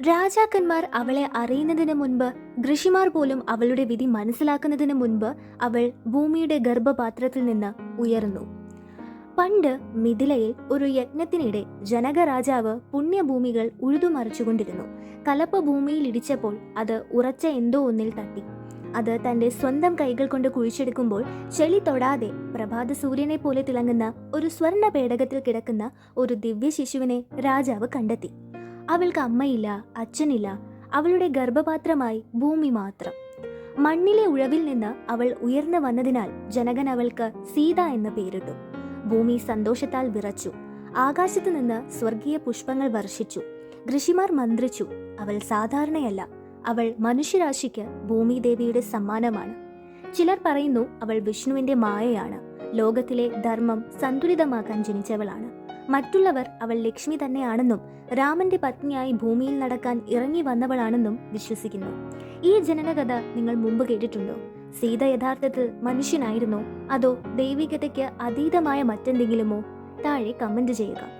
രാജാക്കന്മാർ അവളെ അറിയുന്നതിന് മുൻപ് ഋഷിമാർ പോലും അവളുടെ വിധി മനസ്സിലാക്കുന്നതിന് മുൻപ് അവൾ ഭൂമിയുടെ ഗർഭപാത്രത്തിൽ നിന്ന് ഉയർന്നു. പണ്ട് മിഥിലയിൽ ഒരു യജ്ഞത്തിനിടെ ജനകരാജാവ് പുണ്യഭൂമികൾ ഉഴുതുമറിച്ചുകൊണ്ടിരുന്നു. കലപ്പ ഭൂമിയിൽ ഇടിച്ചപ്പോൾ അത് ഉറച്ച എന്തോ ഒന്നിൽ തട്ടി. അത് തന്റെ സ്വന്തം കൈകൾ കൊണ്ട് കുഴിച്ചെടുക്കുമ്പോൾ ചെളി തൊടാതെ പ്രഭാത സൂര്യനെ പോലെ തിളങ്ങുന്ന ഒരു സ്വർണ പേടകത്തിൽ കിടക്കുന്ന ഒരു ദിവ്യ ശിശുവിനെ രാജാവ് കണ്ടെത്തി. അവൾക്ക് അമ്മയില്ല അച്ഛനില്ല അവളുടെ ഗർഭപാത്രമായി ഭൂമി മാത്രം. മണ്ണിലെ ഉഴവിൽ നിന്ന് അവൾ ഉയർന്നു വന്നതിനാൽ ജനകൻ അവൾക്ക് സീത എന്ന് പേരിട്ടു. ഭൂമി സന്തോഷത്താൽ വിറച്ചു. ആകാശത്തു നിന്ന് സ്വർഗീയ പുഷ്പങ്ങൾ വർഷിച്ചു. ഋഷിമാർ മന്ത്രിച്ചു. അവൾ സാധാരണയല്ല. അവൾ മനുഷ്യരാശിക്ക് ഭൂമിദേവിയുടെ സമ്മാനമാണ്. ചിലർ പറയുന്നു അവൾ വിഷ്ണുവിന്റെ മായയാണ്. ലോകത്തിലെ ധർമ്മം സന്തുലിതമാക്കാൻ ജനിച്ചവളാണ്. മറ്റുള്ളവർ അവൾ ലക്ഷ്മി തന്നെയാണെന്നും രാമന്റെ പത്നിയായി ഭൂമിയിൽ നടക്കാൻ ഇറങ്ങി വന്നവളാണെന്നും വിശ്വസിക്കുന്നു. ഈ ജനനകഥ നിങ്ങൾ മുമ്പ് കേട്ടിട്ടുണ്ടോ? സീത യഥാർത്ഥത്തിൽ മനുഷ്യനായിരുന്നോ? അതോ ദൈവികതയ്ക്ക് അതീതമായ മറ്റെന്തെങ്കിലുമോ? താഴെ കമന്റ് ചെയ്യുക.